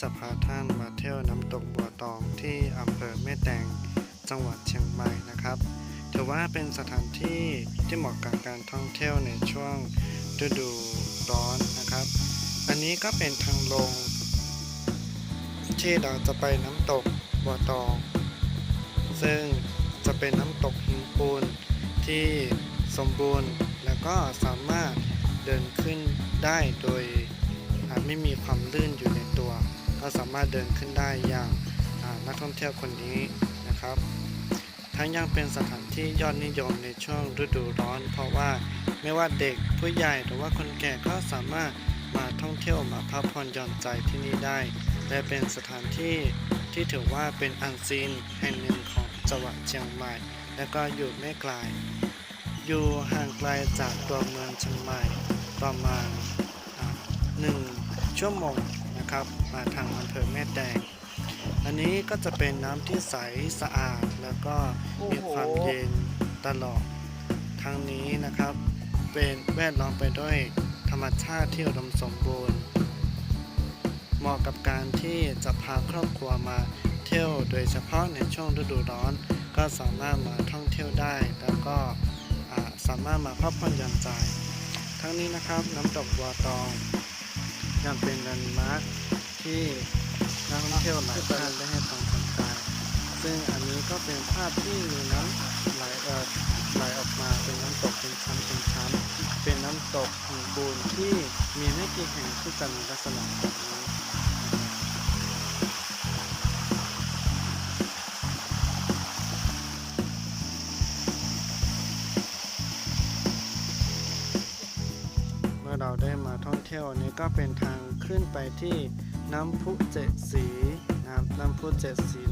จะพาท่านมาเที่ยวน้ำตกบัวตองที่อำเภอแม่แตงจังหวัดเชียงใหม่นะครับ ถือว่าเป็นสถานที่ที่เหมาะกับการท่องเที่ยวในช่วงฤดูร้อนนะครับ อันนี้ก็เป็นทางลง ที่เราจะไปน้ำตกบัวตอง ซึ่งจะเป็นน้ำตกหินปูนที่สมบูรณ์แล้วก็สามารถเดินขึ้นได้โดยอ่าไม่มีความลื่นอยู่ใน ก็สามารถเดินขึ้นได้อย่างนักท่องเที่ยวคนนี้นะครับ ทั้งยังเป็นสถานที่ยอดนิยมในช่วงฤดูร้อน เพราะว่าไม่ว่าเด็กผู้ใหญ่หรือว่าคนแก่ก็สามารถมาท่องเที่ยวมาพักผ่อนหย่อนใจที่นี่ได้ และเป็นสถานที่ที่ถือว่าเป็นอันซีนแห่งหนึ่งของจังหวัดเชียงใหม่ และก็อยู่ไม่ไกล อยู่ห่างไกลจากตัวเมืองเชียงใหม่ประมาณหนึ่งชั่วโมง นะครับ มาทางอำเภอแม่แตงอันนี้ก็จะเป็นน้ำที่ใสสะอาดแล้วก็มีความเย็นตลอดทางนี้นะครับ เป็นแวดล้อมไปด้วยธรรมชาติที่อุดมสมบูรณ์ เหมาะกับการที่จะพาครอบครัวมาเที่ยว โดยเฉพาะในช่วงฤดูร้อน ก็สามารถมาท่องเที่ยวได้ แล้วก็สามารถมาพักผ่อนหย่อนใจ ทั้งนี้นะครับน้ำตกบัวตองยังเป็นแลนด์มาร์ค ที่นักท่องเที่ยวหลายท่านได้ให้ความสนใจซึ่งอันนี้ก็เป็นภาพที่มีน้ำไหลเอ่อไหลออกมาเป็นน้ำตกเป็นชั้นเป็นชั้น เป็นน้ำตกหินปูนที่มีไม่กี่แห่งที่จะมีลักษณะแบบนี้เมื่อเราได้มาท่องเที่ยวอันนี้ก็เป็นทางขึ้นไปที่ น้ำพุเจ็ดสีนะครับน้ำพุเจ็ดสี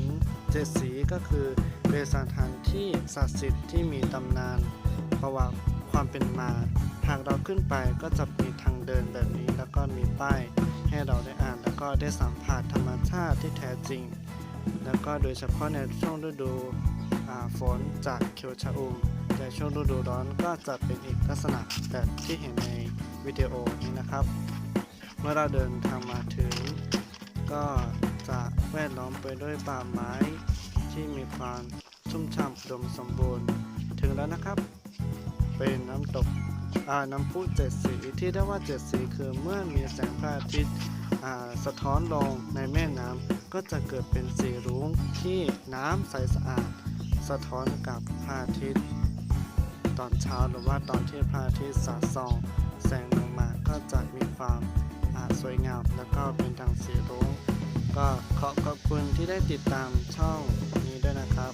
เจ็ดสีก็คือเป็นสถานที่ศักดิ์สิทธิ์ที่มีตำนานประวัติความเป็นมา หากเราขึ้นไปก็จะมีทางเดินแบบนี้ แล้วก็มีป้ายให้เราได้อ่าน แล้วก็ได้สัมผัสธรรมชาติที่แท้จริง แล้วก็โดยเฉพาะในช่วงฤดูฝนจากเขียวชะอุมแต่ช่วงฤดูร้อนก็จะเป็นอีกลักษณะแบบที่เห็นในวิดีโอนี้นะครับ เมื่อเราเดินทางมาถึง ก็จะแวดล้อมไปด้วยป่าไม้ ที่มีความชุ่มฉ่ำอุดมสมบูรณ์ ถึงแล้วนะครับ เป็นน้ำตกน้ำพุเจ็ดสีที่เรียกว่าเจ็ดสีคือเมื่อมีแสงพระอาทิตย์สะท้อนลงในแม่น้ำก็จะเกิดเป็นสีรุ้งที่น้ำใสสะอาด สะท้อนกับพระอาทิตย์ตอนเช้าหรือว่าตอนที่พระอาทิตย์สาดส่อง แสงลงมาก็จะมีความ สวยงามแล้วก็เป็นทางสีรุ้งก็ขอขอบคุณที่ได้ติดตามช่องนี้ด้วยนะครับ